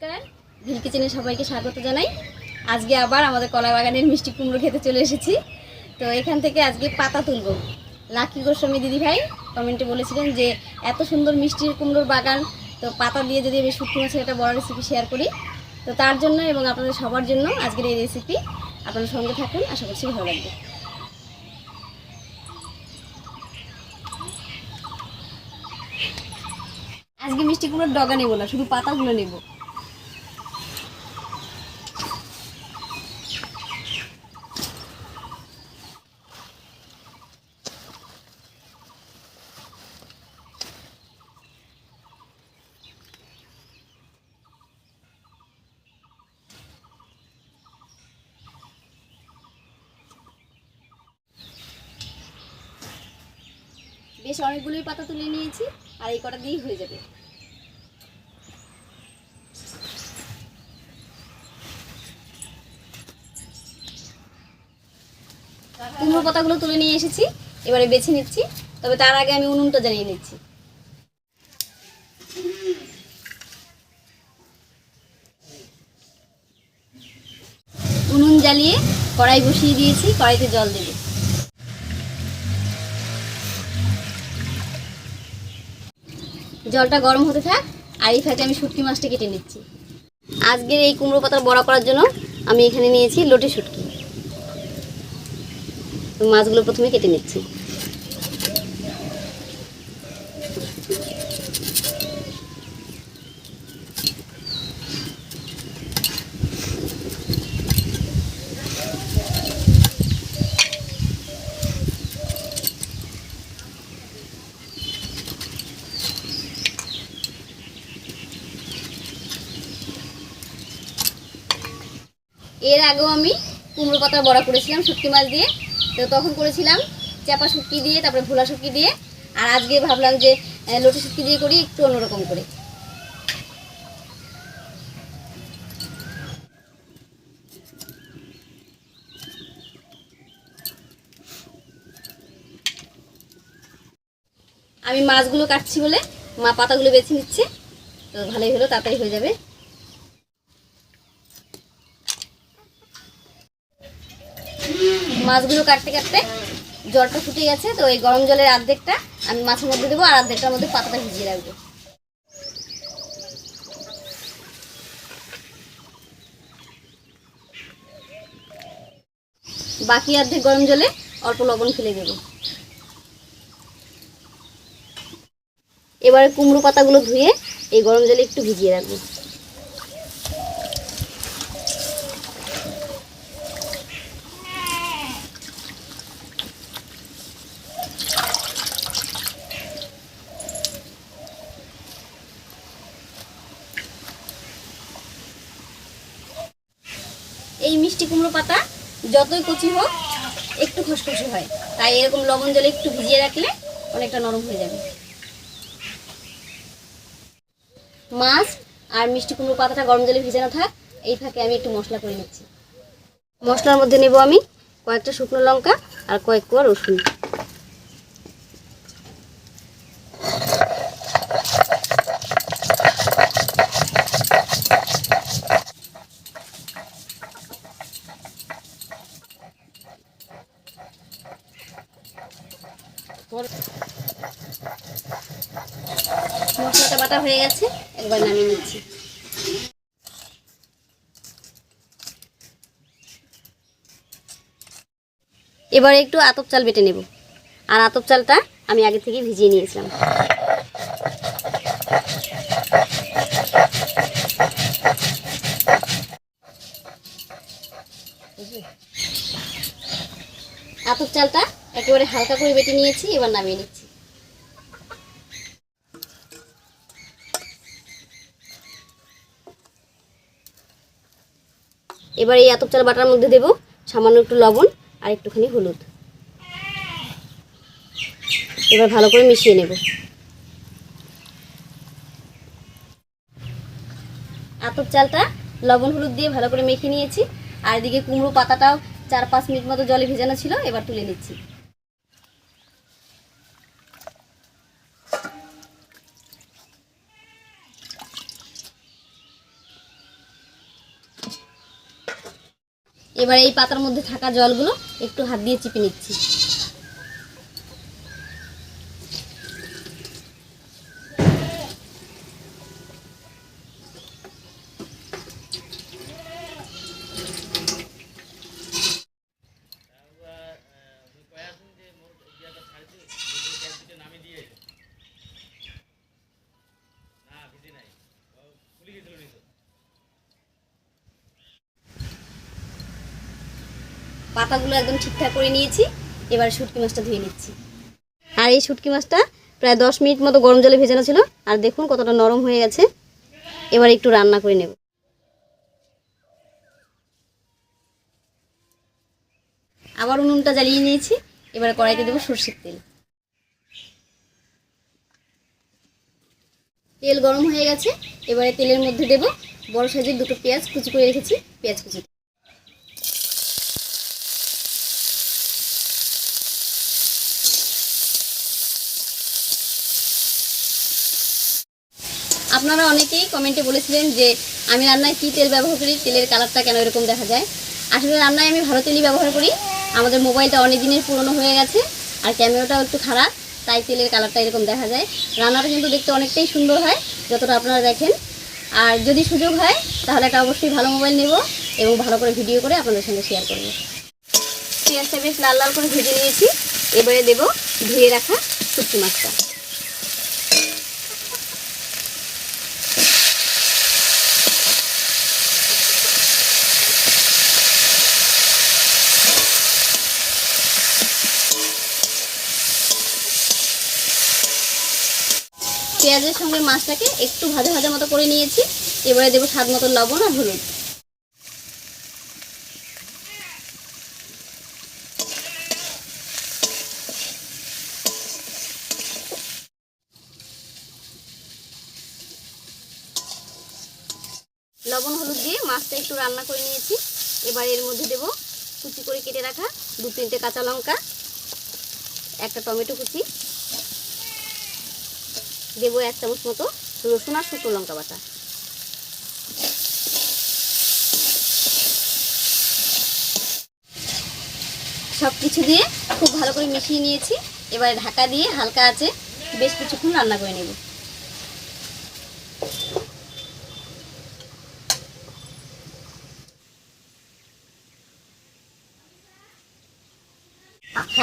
নমস্কার। ভিল কিচেনে সবাইকে স্বাগত জানাই। আজকে আবার আমাদের কলা বাগানের মিষ্টি কুমড়ো খেতে চলে এসেছি। তো এখান থেকে আজকে পাতা তুলব। লাকি গোস্বামী দিদি ভাই কমেন্টে বলেছিলেন যে, এত সুন্দর মিষ্টির কুমড়োর বাগান। তো পাতা দিয়ে যদি আমি শুটকি মাছের একটা বড় রেসিপি শেয়ার করি, তো তার জন্য এবং আপনাদের সবার জন্য আজকের এই রেসিপি আপনার সঙ্গে থাকুন। আশা করছি ভালো লাগবে। আজকে মিষ্টি কুমড়োর ডগা নেব না, শুধু পাতাগুলো নেব। বেশ অনেকগুলোই পাতা তুলে নিয়েছি, আর এই কটা দিয়েই হয়ে যাবে। কুমড়ো পাতাগুলো তুলে নিয়ে এসেছি, এবারে বেছে নিচ্ছি, তবে তার আগে আমি উনুনটা জ্বালিয়ে নিচ্ছি। উনুন জ্বালিয়ে কড়াই বসিয়ে দিয়েছি, কড়াইতে জল দেবো। জলটা গরম হতে থাক, আর এই ফাঁকে আমি শুটকি মাছটা কেটে নিচ্ছি। আজকের এই কুমড়ো পাতার বড়া করার জন্য আমি এখানে নিয়েছি লোটে শুটকি। মাছগুলো প্রথমে কেটে নিচ্ছি। এর আগেও আমি কুমড়ো পাতার বড়া করেছিলাম শুটকি মাছ দিয়ে। তো তখন করেছিলাম চাপা শুটকি দিয়ে, তারপরে ভোলা শুটকি দিয়ে। আর আজকে ভাবলাম যে লটে শুটকি দিয়ে করি একটু অন্যরকম করে। আমি মাছগুলো কাটছি বলে মা পাতাগুলো বেছে নিচ্ছে। তো ভালোই হলো, তাড়াতাড়ি হয়ে যাবে। মাছগুলো কাটতে কাটতে জলটা ফুটে গেছে, তো এই গরম জলের অর্ধেকটা আমি মাছের মধ্যে দেবো, আর অর্ধেকটার মধ্যে পাতাটা ভিজিয়ে রাখব। বাকি অর্ধেক গরম জলে অল্প লবণ ফেলে দেবো। এবারে কুমড়ো পাতাগুলো ধুয়ে এই গরম জলে একটু ভিজিয়ে রাখব। মিষ্টি কুমড়ো পাতা, যতই কচি হোক, একটু খসখসে হয়। তাই এরকম লবণ জলে একটু ভিজিয়ে রাখলে অনেকটা নরম হয়ে যাবে। মাছ আর মিষ্টি কুমড়ো পাতাটা গরম জলে ভিজানো থাক, এই ফাঁকে আমি একটু মশলা করে নিচ্ছি। মশলার মধ্যে নেব আমি কয়েকটা শুকনো লঙ্কা আর কয়েক কোয়া রসুন। মশলাটা বাটা হয়ে গেছে, একবার নামিয়ে নিচ্ছি। এবারে একটু আতপ চাল বেটে নেব। আর আতপ চালটা আমি আগে থেকে ভিজিয়ে নিয়েছিলাম। আতপ চালটা একেবারে হালকা করে বেটে নিয়েছি, এবার নামিয়ে নিচ্ছি। এবার এই আতপ চাল বাটার মধ্যে দেব, সামান্য একটু লবণ আর একটুখানি হলুদ। এবার ভালো করে মিশিয়ে নেব। আতপ চালটা লবণ হলুদ দিয়ে ভালো করে মেখে নিয়েছি, আর এদিকে কুমড়ো পাতাটাও চার পাঁচ মিনিট মতো জলে ভেজানো ছিল, এবার তুলে নিচ্ছি। এবার এই পাতার মধ্যে থাকা জলগুলো একটু হাত দিয়ে চিপে নিচ্ছি। পাতাগুলো একদম ঠিকঠাক করে নিয়েছি। এবার শুটকি মাছটা ধুয়ে নিচ্ছি। আর এই শুটকি মাছটা প্রায় দশ মিনিট মতো গরম জলে ভেজানো ছিল। আর দেখুন কতটা নরম হয়ে গেছে। এবার একটু রান্না করে নেব। আবার উনুনটা জ্বালিয়ে নিয়েছি। এবার কড়াইতে দেবো সর্ষের তেল। তেল গরম হয়ে গেছে। এবারে তেলের মধ্যে দেবো বড় সাইজের দুটো পেঁয়াজ কুচি করে রেখেছি। পেঁয়াজ কুচি আপনারা অনেকেই কমেন্টে বলেছিলেন যে আমি রান্নায় কী তেল ব্যবহার করি, তেলের কালারটা কেন এরকম দেখা যায়। আসলে রান্নায় আমি ভালো তেলই ব্যবহার করি। আমাদের মোবাইলটা অনেক দিনের পুরনো হয়ে গেছে আর ক্যামেরাটাও একটু খারাপ, তাই তেলের কালারটা এরকম দেখা যায়। রান্নাটা কিন্তু দেখতে অনেকটাই সুন্দর হয়, যতটা আপনারা দেখেন। আর যদি সুযোগ হয়, তাহলে একটা অবশ্যই ভালো মোবাইল নেব এবং ভালো করে ভিডিও করে আপনাদের সঙ্গে শেয়ার করব। পেঁয়াজটা বেশ লাল লাল করে ভেজে নিয়েছি। এবারে দেব ধুয়ে রাখা শুটকি মাছটা। পেঁয়াজের সঙ্গে মাছটাকে একটু ভাজা ভাজা মতো করে নিয়েছি। এবারে দেবো স্বাদ মতো লবণ আর হলুদ। লবণ হলুদ দিয়ে মাছটা একটু রান্না করে নিয়েছি। এবার এর মধ্যে দেবো কুচি করে কেটে রাখা দু তিনটে কাঁচা লঙ্কা, একটা টমেটো কুচি দেবো এক চামচ মতো রসুন আর শুকনো লঙ্কা বাটা। সব কিছু দিয়ে খুব ভালো করে মিশিয়ে নিয়েছি। এবারে ঢাকা দিয়ে হালকা আছে, বেশ কিছুক্ষণ রান্না করে নেব।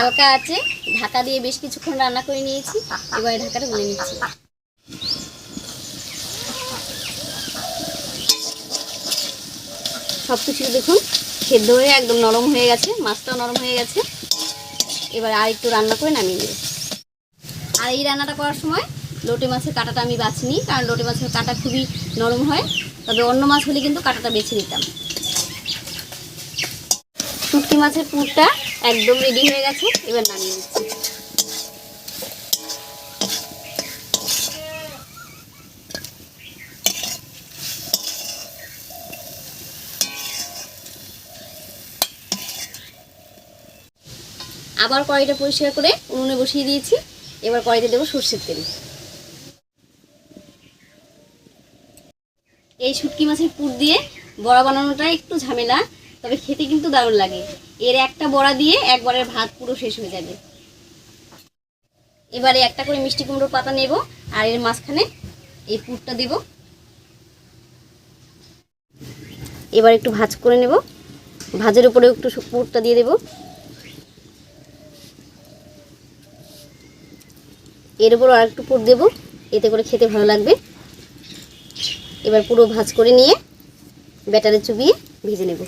হালকা আছে, ঢাকা দিয়ে বেশ কিছুক্ষণ রান্না করে নিয়েছি, এবারে ঢাকাটা গুলে নিচ্ছি। সব কিছু দেখুন, সেদ্ধ হয়ে একদম নরম হয়ে গেছে, মাছটাও নরম হয়ে গেছে। এবার আর একটু রান্না করে নামিয়ে নেব। আর এই রান্নাটা করার সময় লোটে মাছের কাঁটাটা আমি বাছিনি কারণ লোটে মাছের কাঁটা খুবই নরম হয়, তবে অন্য মাছ হলে কিন্তু কাঁটাটা বেছে নিতাম। শুটকি মাছের পুরটা একদম রেডি হয়ে গেছে, এবার নামিয়ে নিচ্ছি। আবার কড়াইটা পরিষ্কার করে উনুনে বসিয়ে দিয়েছি, এবার কড়াইতে দেবো সর্ষের তেল। এই শুটকি মাছের পুর দিয়ে বড়া বানানোটা একটু ঝামেলা তবে খেতে কিন্তু দারুণ লাগে। এর একটা বড়া দিয়ে একবারের ভাত পুরো শেষ হয়ে যাবে। এবারে একটা করে মিষ্টি কুমড়োর পাতা নেব, আর এর মাঝখানে এই পুরটা দেব। এবার একটু ভাজ করে নেব। ভাজের উপরে একটু পুরটা দিয়ে দেব। এর উপর আর একটু পুর দেব, এতে করে খেতে ভালো লাগবে। এবার পুরো ভাজ করে নিয়ে ব্যাটারে চুবিয়ে ভেজে নেব।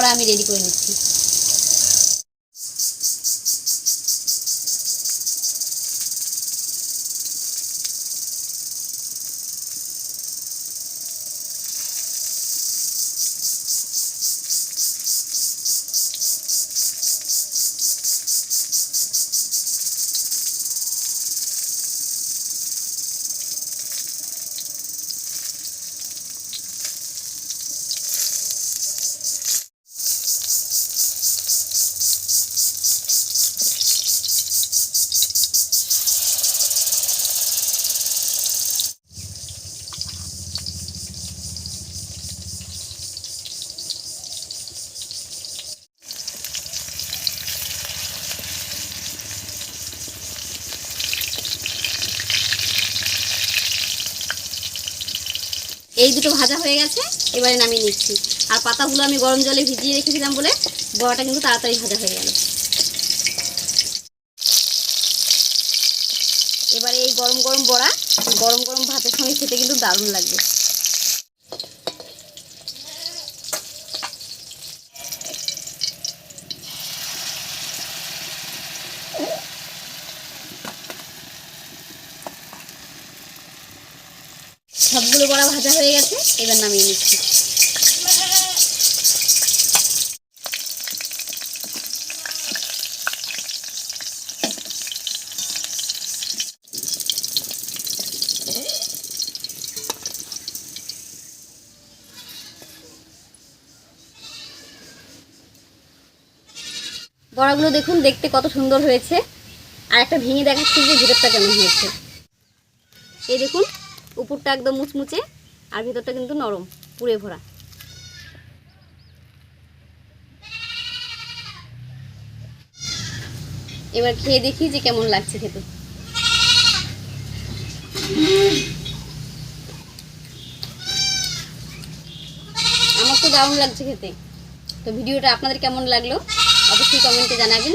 সবগুলো আমি রেডি করে নিচ্ছি। এই দুটো ভাজা হয়ে গেছে, এবারে নামিয়ে নিচ্ছি। আর পাতাগুলো আমি গরম জলে ভিজিয়ে রেখেছিলাম বলে বড়াটা কিন্তু তাড়াতাড়ি ভাজা হয়ে গেল। এবারে এই গরম গরম বড়া, গরম গরম ভাতের সঙ্গে খেতে কিন্তু দারুণ লাগবে। সবগুলো বড়া ভাজা হয়ে গেছে, এবার নামিয়ে নিচ্ছি। বড়াগুলো দেখুন, দেখতে কত সুন্দর হয়েছে। আর একটা ভেঙে দেখাচ্ছি যে ভিতরটা কেমন হয়েছে। এই দেখুন উপরটা একদম মুচমুচে আর ভিতরটা কিন্তু নরম, পুড়ে ভরা। এবার খেয়ে দেখি যে কেমন লাগছে খেতে। আমার তো দারুণ লাগছে খেতে। তো ভিডিওটা আপনাদের কেমন লাগল অবশ্যই কমেন্টে জানাবেন।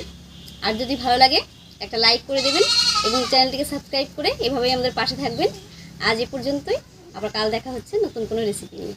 আর যদি ভালো লাগে, একটা লাইক করে দেবেন এবং চ্যানেলটিকে সাবস্ক্রাইব করে এভাবেই আমাদের পাশে থাকবেন। আজ এ পর্যন্তই। আবার কাল দেখা হচ্ছে নতুন কোনো রেসিপি নিয়ে।